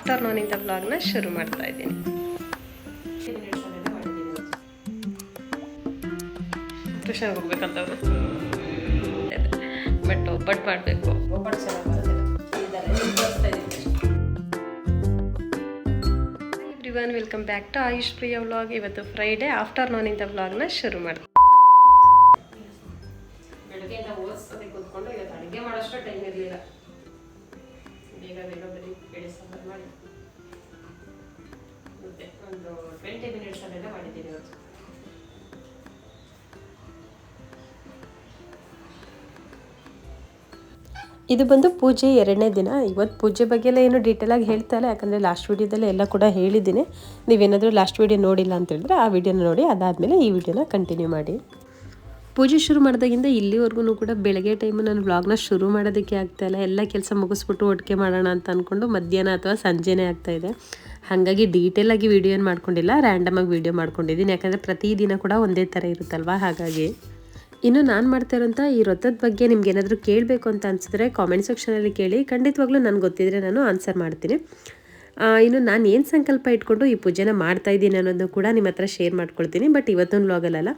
ಆಫ್ಟರ್ನೂನಿಂದ ಬ್ಲಾಗ್ನ ಶುರು ಮಾಡ್ತಾ ಇದ್ದೀನಿ. ಟ್ಯೂಷನ್ಗೆ ಹೋಗ್ಬೇಕಂತ ಬಟ್ ಒಬ್ಬಟ್ಟು ಮಾಡಬೇಕು. ಒಬ್ಬಟ್ಟು ಚೆನ್ನಾಗಿ everyone welcome back to Ayush Priya vlog ಇವತ್ತು ಫ್ರೈಡೇ ಇಂಥ ವ್ಲಾಗ್ನ ಶುರು ಮಾಡ್ತೀನಿ ಇದು ಬಂದು ಪೂಜೆ ಎರಡನೇ ದಿನ. ಇವತ್ತು ಪೂಜೆ ಬಗ್ಗೆ ಎಲ್ಲ ಏನು ಡೀಟೇಲಾಗಿ ಹೇಳ್ತಾ ಇಲ್ಲ ಯಾಕಂದರೆ ಲಾಸ್ಟ್ ವೀಡಿಯೋದಲ್ಲಿ ಎಲ್ಲ ಕೂಡ ಹೇಳಿದ್ದೀನಿ. ನೀವೇನಾದರೂ ಲಾಸ್ಟ್ ವೀಡಿಯೋ ನೋಡಿಲ್ಲ ಅಂತ ಹೇಳಿದ್ರೆ ಆ ವಿಡಿಯೋನ ನೋಡಿ, ಅದಾದಮೇಲೆ ಈ ವಿಡಿಯೋನ ಕಂಟಿನ್ಯೂ ಮಾಡಿ. ಪೂಜೆ ಶುರು ಮಾಡಿದಾಗಿಂದ ಇಲ್ಲಿವರೆಗೂ ಕೂಡ ಬೆಳಗ್ಗೆ ಟೈಮು ನಾನು ವ್ಲಾಗ್ನ ಶುರು ಮಾಡೋದಕ್ಕೆ ಆಗ್ತಾಯಿಲ್ಲ ಎಲ್ಲ ಕೆಲಸ ಮುಗಿಸ್ಬಿಟ್ಟು ಒಟ್ಟಿಗೆ ಮಾಡೋಣ ಅಂತ ಅಂದ್ಕೊಂಡು ಮಧ್ಯಾಹ್ನ ಅಥವಾ ಸಂಜೆನೇ ಆಗ್ತಾ ಇದೆ. ಹಾಗಾಗಿ ಆಗಿ ವಿಡಿಯೋ ಏನು ಮಾಡ್ಕೊಂಡಿಲ್ಲ ರ್ಯಾಂಡಮಾಗಿ ವಿಡಿಯೋ ಮಾಡ್ಕೊಂಡಿದ್ದೀನಿ ಯಾಕಂದರೆ ಪ್ರತಿದಿನ ಕೂಡ ಒಂದೇ ಥರ ಇರುತ್ತಲ್ವಾ? ಹಾಗಾಗಿ. ಇನ್ನು ನಾನು ಮಾಡ್ತಾ ಇರೋಂಥ ಈ ವ್ರತದ ಬಗ್ಗೆ ನಿಮ್ಗೆ ಏನಾದರೂ ಕೇಳಬೇಕು ಅಂತ ಅನಿಸಿದ್ರೆ ಕಾಮೆಂಟ್ ಸೆಕ್ಷನಲ್ಲಿ ಕೇಳಿ. ಖಂಡಿತವಾಗ್ಲೂ ನನಗೆ ಗೊತ್ತಿದ್ರೆ ನಾನು ಆನ್ಸರ್ ಮಾಡ್ತೀನಿ. ಇನ್ನು ನಾನು ಏನು ಸಂಕಲ್ಪ ಇಟ್ಕೊಂಡು ಈ ಪೂಜೆನ ಮಾಡ್ತಾ ಇದ್ದೀನಿ ಅನ್ನೋದು ಕೂಡ ನಿಮ್ಮ ಹತ್ರ ಶೇರ್ ಮಾಡ್ಕೊಳ್ತೀನಿ. ಬಟ್ ಇವತ್ತೊಂದು ಲಾಗಲ್ಲ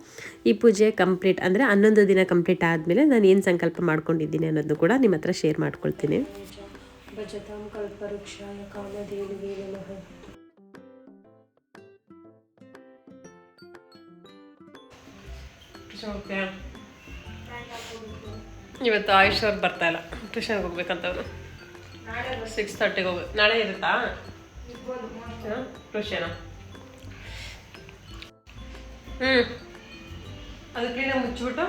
ಈ ಪೂಜೆ ಕಂಪ್ಲೀಟ್ ಅಂದರೆ ಹನ್ನೊಂದು ದಿನ ಕಂಪ್ಲೀಟ್ ಆದಮೇಲೆ ನಾನು ಏನು ಸಂಕಲ್ಪ ಮಾಡ್ಕೊಂಡಿದ್ದೀನಿ ಅನ್ನೋದು ಕೂಡ ನಿಮ್ಮ ಹತ್ರ ಶೇರ್ ಮಾಡ್ಕೊಳ್ತೀನಿ. ಭಜತಾಂ ಕಲ್ಪವೃಕ್ಷಾಯ ಕಾಮಧೇನುವೇ ನಮಃ. ಇವತ್ತು ಆಯುಷ್ ಅವ್ರು ಬರ್ತಾ ಇಲ್ಲ. ಟ್ಯೂಷನ್ಗೆ ಹೋಗ್ಬೇಕಂತವ್ರು. ಸಿಕ್ಸ್ ತರ್ಟಿಗೆ ಹೋಗ್ಬೇಕು. ನಾಳೆ ಇರುತ್ತಾ? ಟ್ಯೂಷನ್? ಹ್ಞೂ ಅದಕ್ಕೆ ಮುಚ್ಚಿಬಿಟ್ಟು?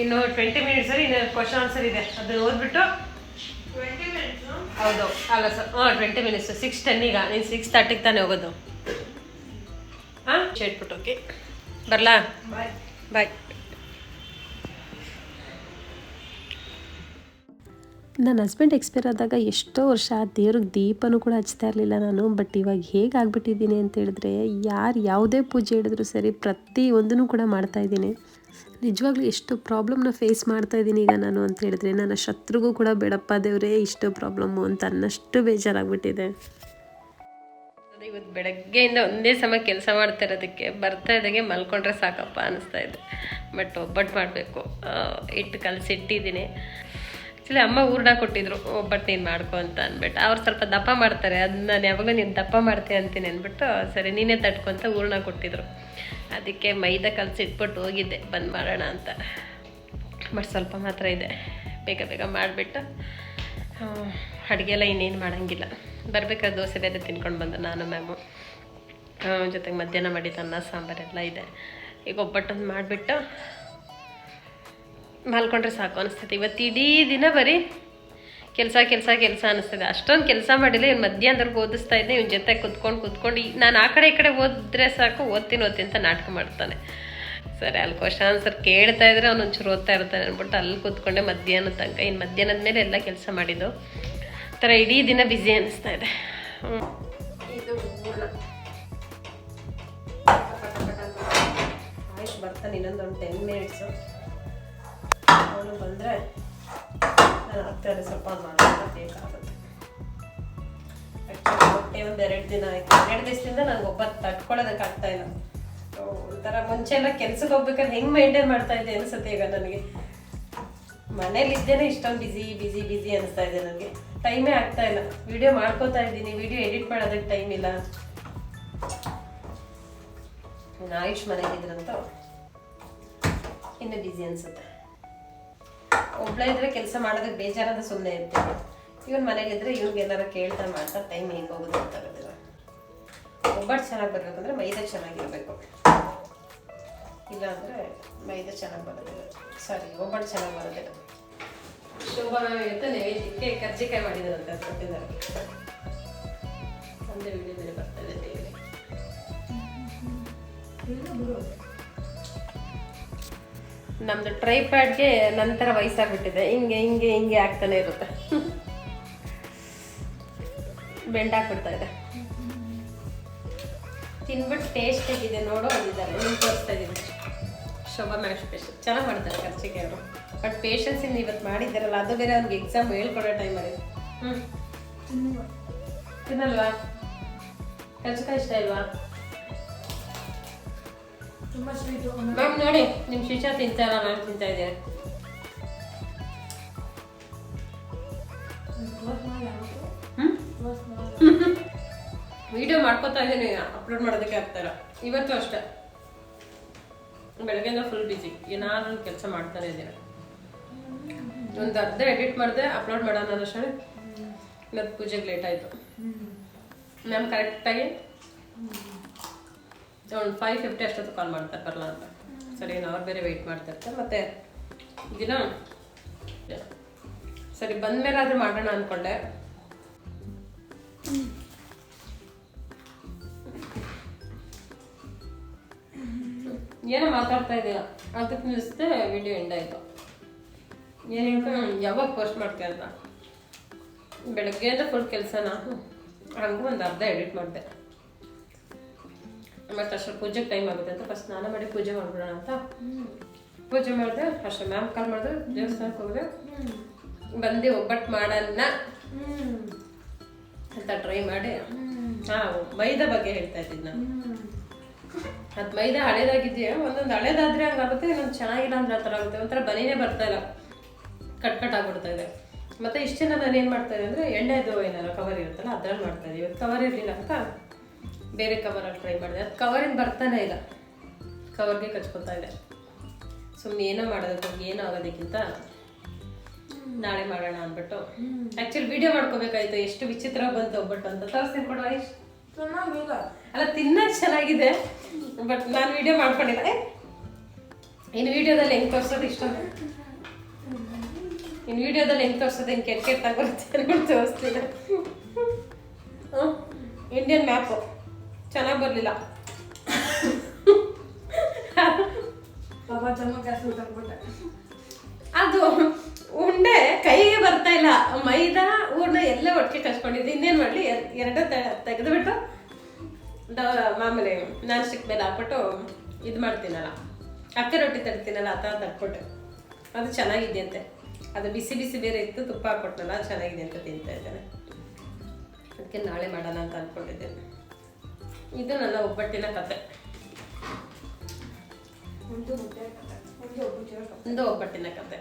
ಇನ್ನು ಟ್ವೆಂಟಿ ಮಿನಿಟ್ಸಲ್ಲಿ ಇನ್ನು ಕ್ವಶನ್ ಆನ್ಸರ್ ಇದೆ. ಅದನ್ನ ಓದ್ಬಿಟ್ಟು ಹೌದು. ಅಲ್ಲ ಸರ್ ಹಾಂ ಟ್ವೆಂಟಿ ಮಿನಿಟ್ಸ್ ಸಿಕ್ಸ್ ಟೆನ್ನಿಗ ನೀನು ಸಿಕ್ಸ್ ತರ್ಟಿಗೆ ತಾನೇ ಹೋಗೋದು. ಹಾಂ? ಚೇಟ್ಬಿಟ್ಟು ಓಕೆ ಬರಲಾ? ಬಾಯ್ ಬಾಯ್ ನನ್ನ ಹಸ್ಬೆಂಡ್ ಎಕ್ಸ್ಪೈರ್ ಆದಾಗ ಎಷ್ಟೋ ವರ್ಷ ಆ ದೇವ್ರಿಗೆ ದೀಪನೂ ಕೂಡ ಹಚ್ತಾ ಇರಲಿಲ್ಲ ನಾನು ಬಟ್ ಇವಾಗ ಹೇಗೆ ಆಗ್ಬಿಟ್ಟಿದ್ದೀನಿ ಅಂತ ಹೇಳಿದ್ರೆ ಯಾರು ಯಾವುದೇ ಪೂಜೆ ಹಿಡಿದ್ರು ಸರಿ ಪ್ರತಿಯೊಂದನ್ನು ಕೂಡ ಮಾಡ್ತಾ ಇದ್ದೀನಿ. ನಿಜವಾಗ್ಲೂ ಎಷ್ಟು ಪ್ರಾಬ್ಲಮ್ನ ಫೇಸ್ ಮಾಡ್ತಾ ಇದ್ದೀನಿ ಈಗ ನಾನು ಅಂತ ಹೇಳಿದ್ರೆ, ನನ್ನ ಶತ್ರುಗೂ ಕೂಡ ಬೇಡಪ್ಪ ದೇವರೇ, ಇಷ್ಟು ಪ್ರಾಬ್ಲಮ್ಮು ಅಂತ ಅನ್ನಷ್ಟು ಬೇಜಾರಾಗ್ಬಿಟ್ಟಿದೆ. ಇವತ್ತು ಬೆಳಗ್ಗೆಯಿಂದ ಒಂದೇ ಸಮ ಕೆಲಸ ಮಾಡ್ತಾ ಇರೋದಕ್ಕೆ ಬರ್ತಾ ಇದ್ದಾಗೆ ಮಲ್ಕೊಂಡ್ರೆ ಸಾಕಪ್ಪ ಅನಿಸ್ತಾ ಇದೆ. ಬಟ್ ಒಬ್ಬಟ್ಟು ಮಾಡಬೇಕು. ಇಟ್ಟು ಕಲಸಿಟ್ಟಿದ್ದೀನಿ. ಆ್ಯಕ್ಚುಲಿ ಅಮ್ಮ ಹೂರ್ಣ ಕೊಟ್ಟಿದ್ರು ಒಬ್ಬಟ್ಟು ನೀನು ಮಾಡ್ಕೊ ಅಂತ ಅಂದ್ಬಿಟ್ಟು. ಅವ್ರು ಸ್ವಲ್ಪ ದಪ್ಪ ಮಾಡ್ತಾರೆ ಅದನ್ನ ನಾನು ಯಾವಾಗಲೂ ನೀನು ದಪ್ಪ ಮಾಡ್ತೀನಿ ಅಂತೀನಿ ಅಂದ್ಬಿಟ್ಟು, ಸರಿ, ನೀನೇ ತಟ್ಕೊಂತ ಹೂರ್ಣ ಕೊಟ್ಟಿದ್ರು. ಅದಕ್ಕೆ ಮೈದಾ ಕಲಸಿಟ್ಬಿಟ್ಟು ಹೋಗಿದ್ದೆ, ಬಂದು ಮಾಡೋಣ ಅಂತ. ಬಟ್ ಸ್ವಲ್ಪ ಮಾತ್ರ ಇದೆ, ಬೇಗ ಬೇಗ ಮಾಡಿಬಿಟ್ಟು ಅಡುಗೆ ಎಲ್ಲ ಇನ್ನೇನು ಮಾಡೋಂಗಿಲ್ಲ. ಬರ್ಬೇಕಾದ್ರೆ ದೋಸೆ ಬೇರೆ ತಿನ್ಕೊಂಡು ಬಂದೆ ನಾನು, ಮ್ಯಾಮು. ಜೊತೆಗೆ ಮಧ್ಯಾಹ್ನ ಮಾಡಿದ ಅನ್ನ, ಸಾಂಬಾರೆಲ್ಲ ಇದೆ. ಈಗ ಒಬ್ಬಟ್ಟೊಂದು ಮಾಡಿಬಿಟ್ಟು ಮಲ್ಕೊಂಡ್ರೆ ಸಾಕು ಅನಿಸ್ತೈತೆ. ಇವತ್ತು ಇಡೀ ದಿನ ಬರೀ ಕೆಲಸ ಕೆಲಸ ಕೆಲಸ ಅನಿಸ್ತದೆ ಅಷ್ಟೊಂದು ಕೆಲಸ ಮಾಡಿಲ್ಲ, ಇವ್ನು ಮಧ್ಯಾಹ್ನದವ್ರಿಗೆ ಓದಿಸ್ತಾ ಇದ್ದೆ, ಇವ್ನ ಜೊತೆ ಕುತ್ಕೊಂಡು ಕುತ್ಕೊಂಡು ನಾನು ಆ ಕಡೆ ಈ ಕಡೆ ಓದಿದ್ರೆ ಸಾಕು, ಓದ್ತೀನಿ ಓದ್ತೀನಿ ಅಂತ ನಾಟಕ ಮಾಡ್ತಾನೆ. ಸರಿ, ಅಲ್ಲಿ ಕ್ವಶನ್ ಆನ್ಸರ್ ಕೇಳ್ತಾ ಇದ್ರೆ ಅವ್ನು ಒಂಚೂರು ಓದ್ತಾ ಇರ್ತಾನೆ ಅಂದ್ಬಿಟ್ಟು ಅಲ್ಲಿ ಕೂತ್ಕೊಂಡೆ ಮಧ್ಯಾಹ್ನ ತನಕ. ಇನ್ನು ಮಧ್ಯಾಹ್ನದ ಮೇಲೆ ಎಲ್ಲ ಕೆಲಸ ಮಾಡಿದ್ದು. ಥರ ಇಡೀ ದಿನ ಬ್ಯುಸಿ ಅನ್ನಿಸ್ತಾ ಇದೆ. ಬರ್ತಾನೆ ಇನ್ನೊಂದು ಒಂದು ಟೆನ್ ಮಿನಿಟ್ಸು ಅವನು ಬಂದರೆ ನಾನು ಸ್ವಲ್ಪ ಮಾಡೋದು ಬೇಕಾಗುತ್ತೆ ಆ್ಯಕ್ಚುಲಿ ಹೊಟ್ಟೆ ಒಂದು ಎರಡು ದಿನ ಆಯಿತು. ಎರಡು ದಿವಸದಿಂದ ನನಗೆ ಒಬ್ಬ ತಟ್ಕೊಳ್ಳೋದಕ್ಕೆ ಆಗ್ತಾ ಇಲ್ಲ. ಒಂಥರ ಮುಂಚೆ ಎಲ್ಲ ಕೆಲ್ಸಕ್ಕೆ ಹೋಗ್ಬೇಕಾದ್ರೆ ಹೆಂಗೆ ಮೈಂಟೈನ್ ಮಾಡ್ತಾ ಇದ್ದೆ ಅನಿಸುತ್ತೆ ಈಗ ನನಗೆ. ಮನೇಲಿ ಇದ್ದೇನೆ ಇಷ್ಟೊಂದು ಬಿಸಿ ಬಿಸಿ ಬಿಸಿ ಅನಿಸ್ತಾ ಇದೆ ನನಗೆ. ಟೈಮೇ ಆಗ್ತಾ ಇಲ್ಲ. ವಿಡಿಯೋ ಮಾಡ್ಕೋತಾ ಇದ್ದೀನಿ. ವಿಡಿಯೋ ಎಡಿಟ್ ಮಾಡೋದಕ್ಕೆ ಟೈಮ್ ಇಲ್ಲ. ಆಯುಷ್ ಮನೆಗಿದ್ರಂತೂ ಇನ್ನೂ ಬ್ಯುಸಿ ಅನಿಸುತ್ತೆ. ಒಬ್ಳೇ ಇದ್ರೆ ಕೆಲಸ ಮಾಡೋದಕ್ಕೆ ಬೇಜಾರಾದ ಸುಮ್ಮನೆ ಇರ್ತೀವಿ. ಇವನ್ ಮನೇಲಿದ್ರೆ ಏನಾರು ಕೇಳ್ತಾ ಮಾಡ್ತಾ ಟೈಮ್ ಹೇಗೆ ಹೋಗೋದು ಗೊತ್ತಾಗೋದಿಲ್ಲ ಒಬ್ಬಟ್ಟು ಚೆನ್ನಾಗಿ ಬರ್ಬೇಕಂದ್ರೆ ಮೈದಾ ಚೆನ್ನಾಗಿರ್ಬೇಕು. ಇಲ್ಲಾಂದ್ರೆ ಮೈದಾ ಚೆನ್ನಾಗಿ ಬರೋದಿಲ್ಲ ಸಾರಿ ಒಬ್ಬಟ್ಟು ಚೆನ್ನಾಗಿ ಬರೋದಿಲ್ಲ ಶೋಭಾ ಇವತ್ತು ನೈವೇದ್ಯಕ್ಕೆ ಕರ್ಜಿಕಾಯಿ ಮಾಡಿದಾರಂತೆ ಕೊಟ್ಟಿದ್ದಾರೆ ಒಂದೇ ವಿಡಿಯೋದಲ್ಲಿ ಬರ್ತಾ ನಮ್ದು ಟ್ರೈ ಪ್ಯಾಡ್ಗೆ ನಂತರ ವಯಸ್ಸಾಗ್ಬಿಟ್ಟಿದೆ. ಹಿಂಗೆ ಹಿಂಗೆ ಹಿಂಗೆ ಆಗ್ತಾನೆ ಇರುತ್ತೆ. ಬೆಂಡ್ ಹಾಕ್ಬಿಡ್ತಾ ಇದೆ. ತಿನ್ಬಿಟ್ಟು ಟೇಸ್ಟ್ ಹೇಗಿದೆ ನೋಡು ಅಂದಿದ್ದಾರೆ ನಿಮ್ಗೆ ತೋರಿಸ್ತಾ ಇದ್ದೀನಿ ಶೋಭಾ ಮ್ಯಾಮ್ ಸ್ಪೆಷಲ್ ಚೆನ್ನಾಗಿ ಮಾಡ್ತಾರೆ ಖರ್ಚಿಗೆ ಅವರು. ಬಟ್ ಪೇಷನ್ಸ್ ಇಂದ ಇವತ್ತು ಮಾಡಿದ್ದಾರಲ್ಲ ಅದು ಬೇರೆ ಅವ್ರಿಗೆ ಎಕ್ಸಾಮ್ ಹೇಳ್ಕೊಡೋ ಟೈಮಲ್ಲಿ ಹ್ಞೂ ತಿನ್ನಲ್ವಾ? ಕರ್ಜಿಕಾಯಿ ಇಷ್ಟ ಇಲ್ವಾ? ಮ್ಯಾಮ್ ನೋಡಿ ನಿಮ್ಮ ಶಿಷ್ಯ ತಿಂತಾರ ನಾನು ತಿಂತಾ ಇದ್ದೀನಿ. ವಿಡಿಯೋ ಮಾಡ್ಕೊತಾ ಇದ್ದೀನಿ. ಅಪ್ಲೋಡ್ ಮಾಡೋದಕ್ಕೆ ಆಗ್ತಾರ ಇವತ್ತು ಅಷ್ಟೇ. ಬೆಳಗ್ಗೆಯಿಂದ ಫುಲ್ ಬಿಸಿ ಏನಾದ್ರು ಕೆಲಸ ಮಾಡ್ತಾನೆ ಇದ್ದೀನಿ. ಒಂದು ಅರ್ಧ ಎಡಿಟ್ ಮಾಡಿದೆ ಅಪ್ಲೋಡ್ ಮಾಡೋಣ ಅನ್ನೋಷ್ಟೇ ಇವತ್ತು ಪೂಜೆಗೆ ಲೇಟ್ ಆಯಿತು. ಮ್ಯಾಮ್ ಕರೆಕ್ಟಾಗಿ ಒಂದು ಫೈವ್ ಫಿಫ್ಟಿ ಅಷ್ಟೊತ್ತು ಕಾಲ್ ಮಾಡ್ತಾರೆ ಬರಲ್ಲ ಅಂತ. ಸರಿ ಅವ್ರು ಬೇರೆ ವೆಯ್ಟ್ ಮಾಡ್ತಾ ಇರ್ತಾರೆ ಮತ್ತೆ ದಿನ ಸರಿ ಬಂದ್ಮೇಲೆ ಆದ್ರೆ ಮಾಡೋಣ ಅಂದ್ಕೊಂಡೆ ಏನೋ ಮಾತಾಡ್ತಾ ಇದೆಯಾ? ಅದಕ್ಕೆ ನಿಲ್ಲಿಸ್ದೆ ವಿಡಿಯೋ ಎಂಡ್ ಆಯಿತು. ಏನಂತ ಯಾವಾಗ ಪೋಸ್ಟ್ ಮಾಡ್ತೀಯ ಅಂತ. ಬೆಳಗ್ಗೆಯಿಂದ ಫುಲ್ ಕೆಲಸನ? ಹಂಗೂ ಒಂದು ಅರ್ಧ ಎಡಿಟ್ ಮಾಡಿದೆ. ಮತ್ತೆ ಅಷ್ಟು ಪೂಜೆಗೆ ಟೈಮ್ ಆಗುತ್ತೆ ಅಂತ ಫಸ್ಟ್ ಸ್ನಾನ ಮಾಡಿ ಪೂಜೆ ಮಾಡ್ಬಿಡೋಣ ಅಂತ. ಪೂಜೆ ಮಾಡಿದೆ ಅಷ್ಟೇ ಮ್ಯಾಮ್ ಕಾಲ್ ಮಾಡಿದ್ರೆ ದೇವಸ್ಥಾನಕ್ಕೆ ಹೋಗಿದೆ ಬಂದು ಒಬ್ಬಟ್ಟು ಮಾಡೋಣ ಅಂತ ಟ್ರೈ ಮಾಡಿ. ಹಾ ಮೈದಾ ಬಗ್ಗೆ ಹೇಳ್ತಾ ಇದ್ದೀನಿ ನಾನು. ಅದು ಮೈದಾ ಹಳೇದಾಗಿದೆಯಾ? ಒಂದೊಂದು ಹಳೇದಾದ್ರೆ ಹಂಗಾಗುತ್ತೆ ಇನ್ನೊಂದು ಚೆನ್ನಾಗಿಲ್ಲ ಅಂದ್ರೆ ಆ ಥರ ಆಗುತ್ತೆ. ಒಂಥರ ಬನಿನೇ ಬರ್ತಾ ಇಲ್ಲ. ಕಟ್ ಕಟ್ ಆಗ್ಬಿಡ್ತಾ ಇದೆ. ಮತ್ತೆ ಇಷ್ಟೇ ನಾನು ಏನು ಮಾಡ್ತಾ ಇದ್ದೆ ಅಂದರೆ ಎಣ್ಣೆದು ಏನಾರ ಕವರ್ ಇರುತ್ತಲ್ಲ ಅದ್ರಲ್ಲಿ ಮಾಡ್ತಾ ಇದ್ದೀವಿ ಕವರ್ ಇರಲಿಲ್ಲ ಅಂತ. ಬೇರೆ ಕವರಲ್ಲಿ ಟ್ರೈ ಮಾಡಿದೆ. ಅದು ಕವರಿಂದ ಬರ್ತಾನೆ ಇಲ್ಲ. ಕವರ್ಗೆ ಕಚ್ಕೊತಾ ಇದೆ. ಸುಮ್ಮನೆ ಏನೋ ಮಾಡೋದಕ್ಕೆ ಏನೋ ಆಗೋದಕ್ಕಿಂತ ನಾಳೆ ಮಾಡೋಣ ಅಂದ್ಬಿಟ್ಟು. ಆ್ಯಕ್ಚುಲಿ ವಿಡಿಯೋ ಮಾಡ್ಕೋಬೇಕಾಯ್ತು. ಎಷ್ಟು ವಿಚಿತ್ರ ಬಂತು ಒಬ್ಬಟ್ಟು ಅಂತ. ತೋರಿಸ್ತೀನಿ ಕೊಡುವ ಅಲ್ಲ ತಿನ್ನೋದು ಚೆನ್ನಾಗಿದೆ ಬಟ್ ನಾನು ವಿಡಿಯೋ ಮಾಡ್ಕೊಂಡಿಲ್ಲ. ಇನ್ನು ವಿಡಿಯೋದಲ್ಲಿ ಹೆಂಗೆ ತೋರಿಸೋದು ಇಷ್ಟ? ಇನ್ನು ವಿಡಿಯೋದಲ್ಲಿ ಹೆಂಗೆ ತೋರಿಸೋದು ಹೆಂಗೆ ಕೆಟ್ಟ ಕೆಟ್ಟ ಬರುತ್ತೆ ಅಂದ್ಬಿಟ್ಟು ತೋರಿಸ್ತೀನಿ. ಇಂಡಿಯನ್ ಮ್ಯಾಪು ಚೆನ್ನಾಗಿ ಬರಲಿಲ್ಲ. ಅದು ಉಂಡೆ ಕೈಗೆ ಬರ್ತಾ ಇಲ್ಲ. ಮೈದಾ ಹೂರ್ಣ ಎಲ್ಲ ಒಟ್ಟಿಗೆ ಕಚ್ಕೊಂಡಿದ್ದು ಇನ್ನೇನು ಮಾಡಲಿ? ಎರಡು ತೆಗೆದುಬಿಟ್ಟು ಮಾಮೂಲಿ ನಾನ್ ಸ್ಟಿಕ್ ಮೇಲೆ ಹಾಕ್ಬಿಟ್ಟು ಇದು ಮಾಡ್ತೀನಲ್ಲ. ಅಕ್ಕಿ ರೊಟ್ಟಿ ತಡ್ತೀನಲ್ಲ ಆ ಥರ ತರ್ಬಿಟ್ಟು ಅದು ಚೆನ್ನಾಗಿದೆಯಂತೆ ಅದು ಬಿಸಿ ಬಿಸಿ ಬೇರೆ ಇತ್ತು ತುಪ್ಪ ಹಾಕ್ಕೊಟ್ನಲ್ಲ ಚೆನ್ನಾಗಿದೆ ಅಂತ ತಿಂತಾ ಇದ್ದೇನೆ. ಅದಕ್ಕೆ ನಾಳೆ ಮಾಡೋಣ ಅಂತ ಅಂದ್ಕೊಂಡಿದ್ದೇನೆ ಇದು ನನ್ನ ಒಬ್ಬಟ್ಟಿನ ಕತೆ. ಒಂದು ಒಬ್ಬಟ್ಟಿನ ಕತೆ.